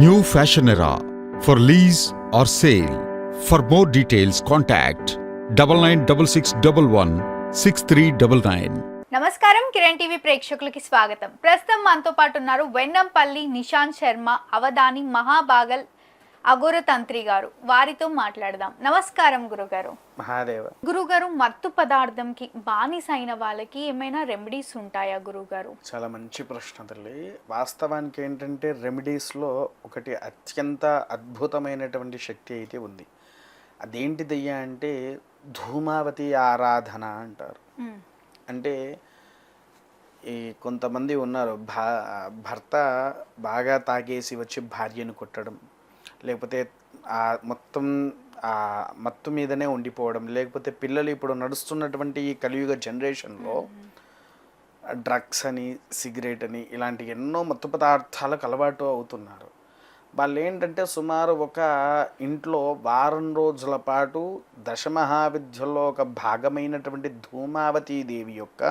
New fashion era for lease or sale for more details contact double nine double six double one six three double nine నమస్కారం Kiran TV ప్రేక్షకులకి స్వాగతం. ప్రస్తుతం మనతో పాటు ఉన్నారు వెన్నంపల్లి నిశాంత్ శర్మ అవధాని మహాబాగల్ అఘోర తంత్రి గారు. వారితో మాట్లాడదాం. నమస్కారం గురుగారు. మహాదేవ. గురుగారు మత్తు పదార్థంకి బానిస అయిన వాళ్ళకి ఏమైనా రెమెడీస్ ఉంటాయా గురుగారు? చాలా మంచి ప్రశ్న తల్లి. వాస్తవానికి ఏంటంటే రెమెడీస్లో ఒకటి అత్యంత అద్భుతమైనటువంటి శక్తి అయితే ఉంది. అదేంటిదయ్యా అంటే ధూమావతి ఆరాధన అంటారు. అంటే ఈ కొంతమంది ఉన్నారు. భా భర్త బాగా తాగేసి వచ్చి భార్యను కొట్టడం. లేకపోతే ఆ మొత్తం ఆ మత్తు మీదనే ఉండిపోవడం లేకపోతే పిల్లలు ఇప్పుడు నడుస్తున్నటువంటి ఈ కలియుగ జనరేషన్లో డ్రగ్స్ అని సిగరెట్ అని ఇలాంటి ఎన్నో మత్తు పదార్థాలకు అలవాటు అవుతున్నారు. వాళ్ళు ఏంటంటే సుమారు ఒక ఇంట్లో వారం రోజుల పాటు దశమహావిద్యలో ఒక భాగమైనటువంటి ధూమావతీ దేవి యొక్క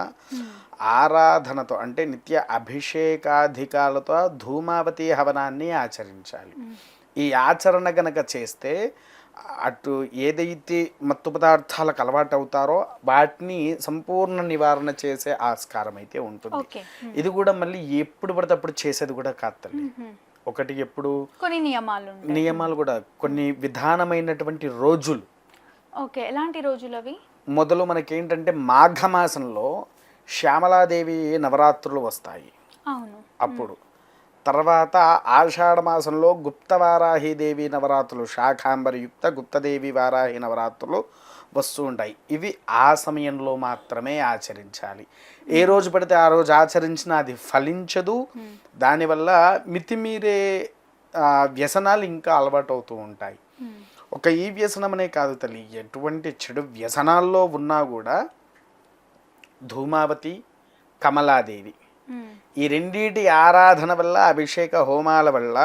ఆరాధనతో అంటే నిత్య అభిషేకాధికాలతో ధూమావతి హవనాన్ని ఆచరించాలి. ఈ ఆచరణ గనక చేస్తే అటు ఏదైతే మత్తు పదార్థాలకు అలవాటు అవుతారో వాటిని సంపూర్ణ నివారణ చేసే ఆస్కారం అయితే ఉంటుంది. ఇది కూడా మళ్ళీ ఎప్పుడు పడితే అప్పుడు చేసేది కూడా కాదు తల్లి. ఒకటి ఎప్పుడు కొన్ని నియమాలు నియమాలు కూడా కొన్ని విధానమైనటువంటి రోజులు. ఓకే. ఎలాంటి రోజులు అవి? మొదలు మనకేంటంటే మాఘమాసంలో శ్యామలాదేవి నవరాత్రులు వస్తాయి. అవును. అప్పుడు. తర్వాత ఆషాఢ మాసంలో గుప్తవారాహి దేవి నవరాత్రులు శాఖాంబరి యుక్త గుప్తదేవి వారాహి నవరాత్రులు వస్తూ ఉంటాయి. ఇవి ఆ సమయంలో మాత్రమే ఆచరించాలి. ఏ రోజు పడితే ఆ రోజు ఆచరించినా అది ఫలించదు. దానివల్ల మితిమీరే వ్యసనాలు ఇంకా అలవాటు అవుతూ ఉంటాయి. మ్మ్. ఒక ఈ వ్యసనమనే కాదు తల్లి ఎటువంటి చెడు వ్యసనాల్లో ఉన్నా కూడా ధూమావతి కమలాదేవి. ఈ రెండిటి ఆరాధన వల్ల అభిషేక హోమాల వల్ల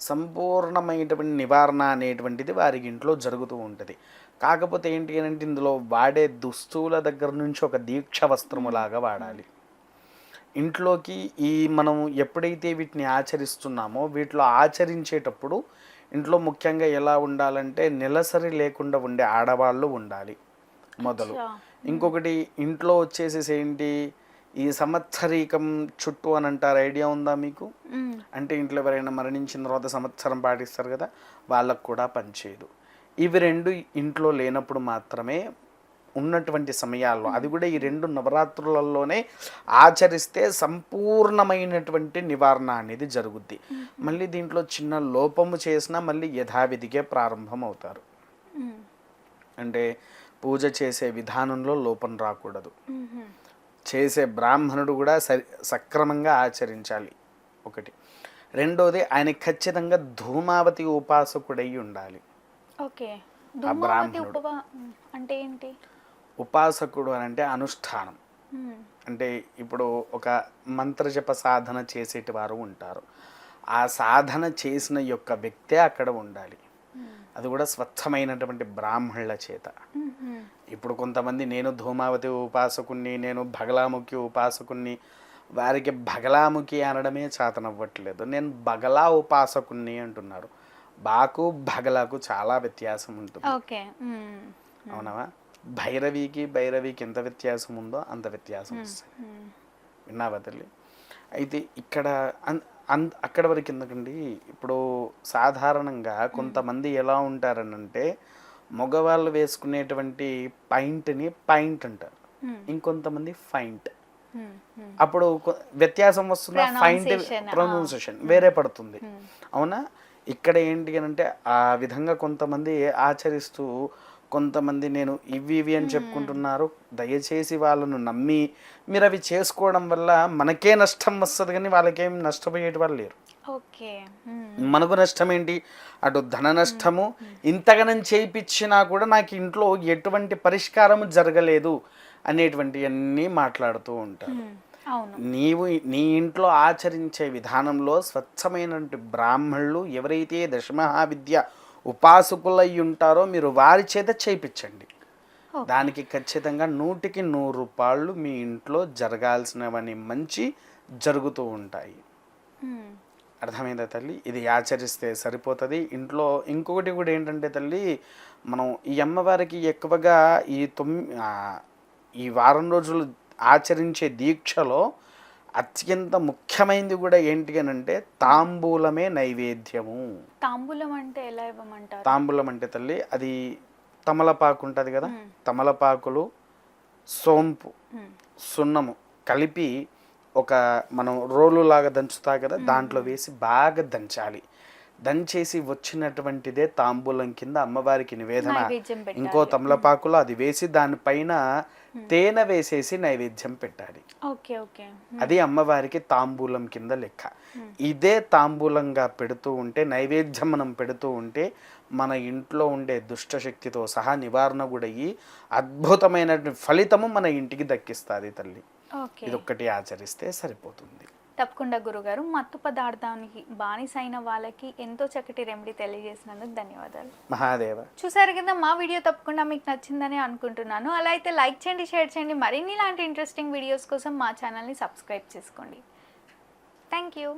సంపూర్ణమైనటువంటి నివారణ అనేటువంటిది వారికి ఇంట్లో జరుగుతూ ఉంటుంది. కాకపోతే ఏంటి అని అంటే ఇందులో వాడే దుస్తువుల దగ్గర నుంచి ఒక దీక్ష వస్త్రములాగా వాడాలి. ఇంట్లోకి ఈ మనం ఎప్పుడైతే వీటిని ఆచరిస్తున్నామో వీటిలో ఆచరించేటప్పుడు ఇంట్లో ముఖ్యంగా ఎలా ఉండాలంటే నెలసరి లేకుండా ఉండే ఆడవాళ్ళు ఉండాలి. మొదలు. ఇంకొకటి ఇంట్లో వచ్చేసేసి ఏంటి ఈ సంవత్సరీకం చుట్టూ అని అంటారు ఐడియా ఉందా మీకు. అంటే ఇంట్లో ఎవరైనా మరణించిన తర్వాత సంవత్సరం పాటిస్తారు కదా వాళ్ళకు కూడా పనిచేయదు ఇవి రెండు ఇంట్లో లేనప్పుడు మాత్రమే ఉన్నటువంటి సమయాల్లో అది కూడా ఈ రెండు నవరాత్రులలోనే ఆచరిస్తే సంపూర్ణమైనటువంటి నివారణ అనేది జరుగుద్ది మళ్ళీ దీంట్లో చిన్న లోపము చేసినా మళ్ళీ యథావిధిగా ప్రారంభం అవుతారు. అంటే పూజ చేసే విధానంలో లోపం రాకూడదు. చేసే బ్రాహ్మణుడు కూడా సరి సక్రమంగా ఆచరించాలి. ఒకటి. రెండోది ఆయన ఖచ్చితంగా ధూమావతి ఉపాసకుడై ఉండాలి. ఓకే. బ్రాహ్మణుడు. అంటే ఏంటి? ఉపాసకుడు అని అంటే అనుష్ఠానం. అంటే ఇప్పుడు ఒక మంత్రజప సాధన చేసేటి వారు ఉంటారు. ఆ సాధన చేసిన యొక్క వ్యక్తే అక్కడ ఉండాలి. అది కూడా స్వచ్ఛమైనటువంటి బ్రాహ్మణుల చేత. ఇప్పుడు కొంతమంది నేను ధూమావతి ఉపాసకుణ్ణి నేను భగలాముఖి ఉపాసకుణ్ణి వారికి భగలాముఖి అనడమే చేతనవ్వట్లేదు. నేను బగలా ఉపాసకుణ్ణి అంటున్నారు. బాకు భగలకు చాలా వ్యత్యాసం ఉంటుంది. అవునవా? భైరవికి భైరవికి ఎంత వ్యత్యాసం ఉందో అంత వ్యత్యాసం వస్తుంది. విన్నావా తల్లి? అయితే ఇక్కడ అన్ అక్కడ వరకు ఎందుకండి? ఇప్పుడు సాధారణంగా కొంతమంది ఎలా ఉంటారనంటే మగవాళ్ళు వేసుకునేటువంటి పైంట్ని పైంట్ అంటారు. ఇంకొంతమంది ఫైంట్. అప్పుడు వ్యత్యాసం వస్తున్న ఫైంట్. ప్రొనౌన్సియేషన్ వేరే పడుతుంది. అవునా? ఇక్కడ ఏంటి అని అంటే ఆ విధంగా కొంతమంది ఆచరిస్తూ కొంతమంది నేను ఇవి ఇవి అని చెప్పుకుంటున్నారు. దయచేసి వాళ్ళను నమ్మి మీరు అవి చేసుకోవడం వల్ల మనకే నష్టం వస్తుంది కానీ వాళ్ళకేం నష్టపోయేటి వాళ్ళు లేరు. మనకు నష్టం ఏంటి అటు ధన నష్టము. ఇంతగానం చేయించినా కూడా నాకు ఇంట్లో ఎటువంటి పరిష్కారం జరగలేదు అనేటువంటివన్నీ మాట్లాడుతూ ఉంటారు. నీవు నీ ఇంట్లో ఆచరించే విధానంలో స్వచ్ఛమైనటువంటి బ్రాహ్మణులు ఎవరైతే దశమహావిద్య ఉపాసకులై ఉంటారో మీరు వారి చేత చేయించండి. దానికి ఖచ్చితంగా నూటికి నూరు రూపాయలు మీ ఇంట్లో జరగాల్సినవని మంచి జరుగుతూ ఉంటాయి. అర్థమైందా తల్లి ఇది ఆచరిస్తే సరిపోతుంది ఇంట్లో ఇంకొకటి కూడా ఏంటంటే తల్లి మనం ఈ అమ్మవారికి ఎక్కువగా ఈ తొమ్మి ఈ వారం రోజులు ఆచరించే దీక్షలో అత్యంత ముఖ్యమైనది కూడా ఏంటి అని అంటే తాంబూలమే నైవేద్యము తాంబూలం అంటే ఎలా ఇవ్వమంటారు తాంబూలం అంటే తల్లి అది తమలపాకు ఉంటుంది కదా. తమలపాకులు సోంపు. సున్నము కలిపి ఒక మనం రోలు లాగా దంచుతా కదా దాంట్లో వేసి బాగా దంచాలి దంచేసి వచ్చినటువంటిదే తాంబూలం కింద అమ్మవారికి నివేదన. ఇంకో తమలపాకులో అది వేసి దానిపైన తేనె వేసేసి నైవేద్యం పెట్టాలి. Okay okay. అది అమ్మవారికి తాంబూలం కింద లెక్క. ఇదే తాంబూలంగా పెడుతూ ఉంటే నైవేద్యం మనం పెడుతూ ఉంటే మన ఇంట్లో ఉండే దుష్టశక్తితో సహా నివారణ కూడా అయ్యి అద్భుతమైన ఫలితము మన ఇంటికి దక్కిస్తుంది తల్లి. ఓకే. ఇదొక్కటి ఆచరిస్తే సరిపోతుంది. తప్పకుండా గురుగారు మత్తు పదార్థానికి బానిసైన వాళ్ళకి ఎంతో చక్కటి రెమెడీ తెలియజేసినందుకు ధన్యవాదాలు. మహాదేవ. చూసారు కదా మా వీడియో తప్పకుండా మీకు నచ్చిందని అనుకుంటున్నాను. అలా అయితే లైక్ చేయండి షేర్ చేయండి మరిన్ని ఇలాంటి ఇంట్రెస్టింగ్ వీడియోస్ కోసం మా ఛానల్ని సబ్స్క్రైబ్ చేసుకోండి. Thank you